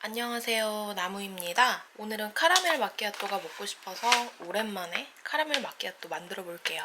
안녕하세요 나무입니다. 오늘은 카라멜 마끼아또가 먹고 싶어서 오랜만에 카라멜 마끼아또 만들어 볼게요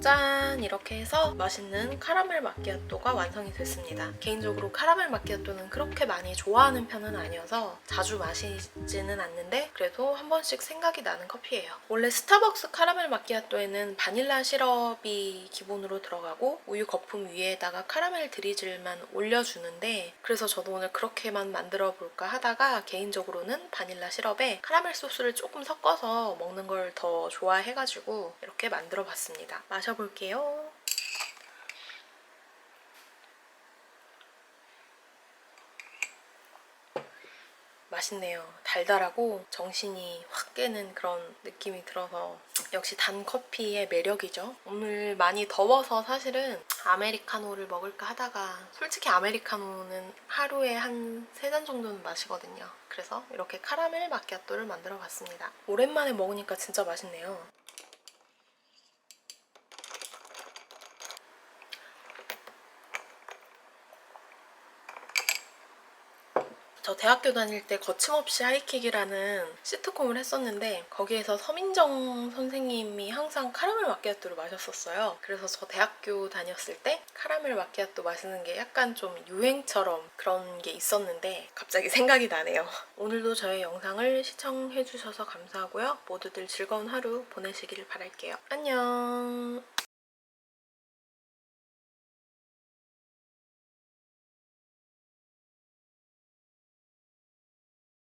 짠! 이렇게 해서 맛있는 카라멜 마끼아또가 완성이 됐습니다. 개인적으로 카라멜 마끼아또는 그렇게 많이 좋아하는 편은 아니어서 자주 마시지는 않는데 그래도 한 번씩 생각이 나는 커피예요. 원래 스타벅스 카라멜 마끼아또에는 바닐라 시럽이 기본으로 들어가고 우유 거품 위에다가 카라멜 드리즐만 올려주는데 그래서 저도 오늘 그렇게만 만들어 볼까 하다가 개인적으로는 바닐라 시럽에 카라멜 소스를 조금 섞어서 먹는 걸 더 좋아해가지고 이렇게 만들어 봤습니다. 마셔 볼게요. 맛있네요. 달달하고 정신이 확 깨는 그런 느낌이 들어서 역시 단 커피의 매력이죠. 오늘 많이 더워서 사실은 아메리카노를 먹을까 하다가 솔직히 아메리카노는 하루에 한 세 잔 정도는 마시거든요. 그래서 이렇게 카라멜 마키아토를 만들어 봤습니다. 오랜만에 먹으니까 진짜 맛있네요. 저 대학교 다닐 때 거침없이 하이킥이라는 시트콤을 했었는데 거기에서 서민정 선생님이 항상 카라멜 마키아토를 마셨었어요. 그래서 저 대학교 다녔을 때 카라멜 마키아토 마시는 게 약간 좀 유행처럼 그런 게 있었는데 갑자기 생각이 나네요. 오늘도 저의 영상을 시청해주셔서 감사하고요. 모두들 즐거운 하루 보내시기를 바랄게요. 안녕.